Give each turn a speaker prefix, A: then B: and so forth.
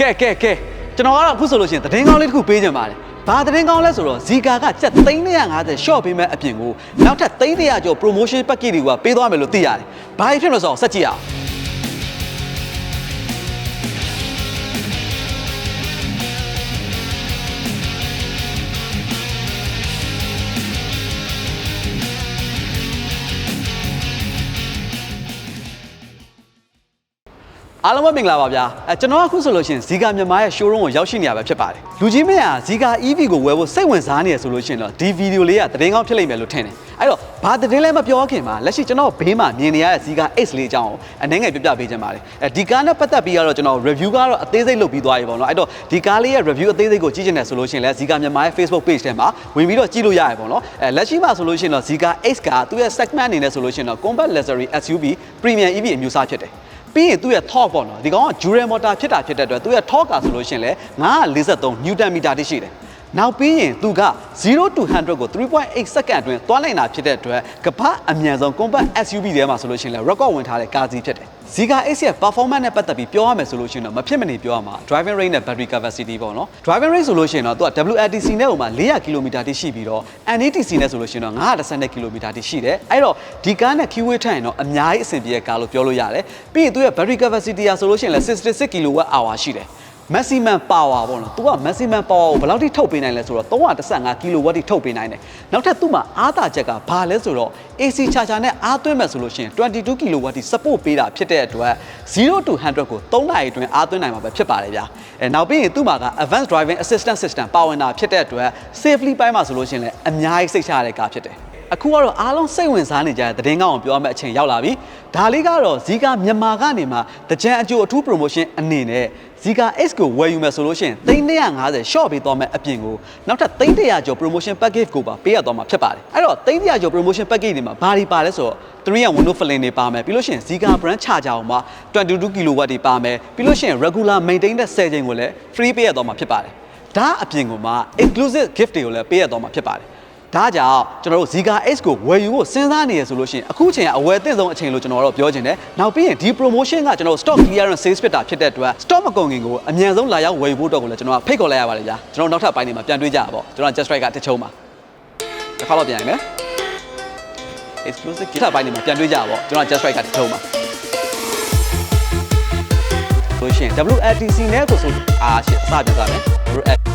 A: ကဲကဲကဲကျွန်တော်ကတော့အခုဆိုလို့ရှိရင်သတင်းကောင်းလေးတစ်ခုပေးချင်ပါတယ်ဘာသတင်းကောင်းလဲဆိုတော့ဇီကာကကျပ်350 short ပေးမဲ့အပြင်ကိုနောက်ထပ်300ကျော် promotion package တွေကပေးသွားမယ်လို့သိရတယ်ဘာဖြစ်လို့လဲဆိုတော့စက်ကြည့်အောင် အားလုံးပဲမင်္ဂလာပါဗျာအဲကျွန်တော်ကအခုဆိုလို့ရှိရင်ဇီကာမြန်မာရဲ့ showroom ကိုရောက်ရှိနေရပဲဖြစ်ပါတယ်လူကြီးမင်းကဇီကာ EV ကိုဝယ်ဖို့စိတ်ဝင်စားနေရဆိုလို့ရှိရင်တော့ဒီဗီဒီယိုလေးကသတင်းကောင်းဖြစ်လိမ့်မယ်လို့ထင်တယ်အဲ့တော့ဘာသတင်းလဲမပြောခင်မှာလက်ရှိကျွန်တော်ဘေးမှာမြင်နေရတဲ့ဇီကာ X လေးအကြောင်းကိုအနေငယ်ပြပြပေးချင်ပါတယ်အဲဒီကားနဲ့ပတ်သက်ပြီးတော့ကျွန်တော် review ကတော့အသေးစိတ်လုပ်ပြီးသွားပြီပေါ့နော်အဲ့တော့ဒီကားလေးရဲ့ review အသေးစိတ်ကိုကြည့်ချင်တယ်ဆိုလို့ရှိရင်လည်းဇီကာမြန်မာရဲ့ Facebook page ထဲမှာဝင်ပြီးတော့ကြည့်လို့ရရပေါ့နော်အဲလက်ရှိမှာဆိုလို့ရှိရင်တော့ဇီကာ X ကသူ့ရဲ့ segment အနေနဲ့ဆိုလို့ရှိရင်တော့ combat luxury SUV premium EV အမျိုးအစားဖြစ်တယ် ပြီးရင်သူ့ရဲ့ torque ပေါ့နော်ဒီကောင်က dual motor ဖြစ်တာဖြစ်တဲ့အတွက်သူ့ရဲ့ torque ကဆိုလို့ရှိရင်လည်း943 newton meter တိရှိတယ် နောက်ပြီးရင်သူက0 to 100ကို3.8 second အတွင်းသွားနိုင်တာဖြစ်တဲ့အတွက်ကမ္ဘာအမြန်ဆုံး compact SUV ထဲမှာဆိုလို့ရှိရင်လည်း record ဝင်ထားတဲ့ကားစီးဖြစ်တယ် Zika X ရဲ့ performance နဲ့ပတ်သက်ပြီးပြောရမယ်ဆိုလို့ရှိရင်တော့မဖြစ်မနေပြောရမှာ driving range နဲ့ battery capacity ပေါ့နော် driving range ဆိုလို့ရှိရင်တော့သူက WLTC နဲ့ဟိုမှာ400 km တိရှိပြီးတော့ NATC နဲ့ဆိုလို့ရှိရင်တော့910 km တိရှိတယ်အဲ့တော့ဒီကားနဲ့ keyway ထက်ရင်တော့အများကြီးအဆင်ပြေတဲ့ကားလို့ပြောလို့ရတယ်ပြီးရင်သူရဲ့ battery capacity ကဆိုလို့ရှိရင်လည်း66 kWh ရှိတယ် maximum power ပေါ့နော်။ तू က maximum power ကိုဘယ်လောက်ထိထုတ်ပေးနိုင်လဲဆိုတော့315 kW ထိထုတ်ပေးနိုင်တယ်။နောက်ထပ်သူ့မှာအားသာချက်ကဘာလဲဆိုတော့ AC charger နဲ့အားသွင်းမယ်ဆိုလို့ရှိရင်22 kW ထိ support ပေးတာဖြစ်တဲ့အတွက်0 to 100ကို3နာရီအတွင်းအားသွင်းနိုင်မှာပဲဖြစ်ပါတယ်ဗျာ။အဲနောက်ပြီးရင်သူ့မှာက advanced driving assistance system ပါဝင်တာဖြစ်တဲ့အတွက် safely ပိုင်းမှာဆိုလို့ရှိရင်လည်းအများကြီးစိတ်ချရတဲ့ကားဖြစ်တယ်။ အခုကတော့အားလုံးစိတ်ဝင်စားနေကြတဲ့သတင်းကောင်းအောင်ပြောရမယ့်အချိန်ရောက်လာပြီဒါလေးကတော့ဇီကာမြန်မာကနေမှတကြံအကျိုးအထူး promotion အနေနဲ့ဇီကာ X ကိုဝယ်ယူမယ်ဆိုလို့ရှိရင်350 short ပေးသွားမယ့်အပြင်ကိုနောက်ထပ်300ကျော် promotion package ကိုပါပေးရသွားမှာဖြစ်ပါတယ်အဲ့တော့300ကျော် promotion package တွေမှာဘာတွေပါလဲဆိုတော့3ရ window flame တွေပါမယ်ပြီးလို့ရှိရင်ဇီကာ brand charger အောင်မှာ22 kW တွေပါမယ်ပြီးလို့ရှိရင် regular maintain တဲ့10ချိန်ကိုလည်း free ပေးရသွားမှာဖြစ်ပါတယ်ဒါအပြင်ကိုမှ inclusive gift တွေကိုလည်းပေးရသွားမှာဖြစ်ပါတယ် ဒါကြောင့်ကျွန်တော်တို့ Zika X ကိုဝယ်ယူဖို့စဉ်းစားနေရဆိုလို့ရှိရင်အခုချိန်ကအဝယ်အသင့်ဆုံးအချိန်လို့ကျွန်တော်တို့ပြောချင်တယ်။နောက်ပြီးရင်ဒီ promotion ကကျွန်တော်တို့ stock clearance sales ဖြစ်တာဖြစ်တဲ့အတွက် stock မကုန်ခင်ကိုအမြန်ဆုံးလာရောက်ဝယ်ယူဖို့အတွက်ကိုလည်းကျွန်တော်ကဖိတ်ခေါ်လိုက်ရပါတယ်ဗျာ။ကျွန်တော်တို့နောက်ထပ်ပိုင်းတွေမှာပြန်တွေ့ကြရပါပေါ့။ကျွန်တော် just right ကတစ်ချုံပါ။တစ်ခါတော့ပြန်ရမယ်။ exclusive ဒီထပ်ပိုင်းတွေမှာပြန်တွေ့ကြရပါပေါ့။ကျွန်တော် just right ကတစ်ချုံပါ။လို့ရှိရင် WLTC နဲ့ကိုဆိုအားရှစ်အစပြန်စားမယ် WL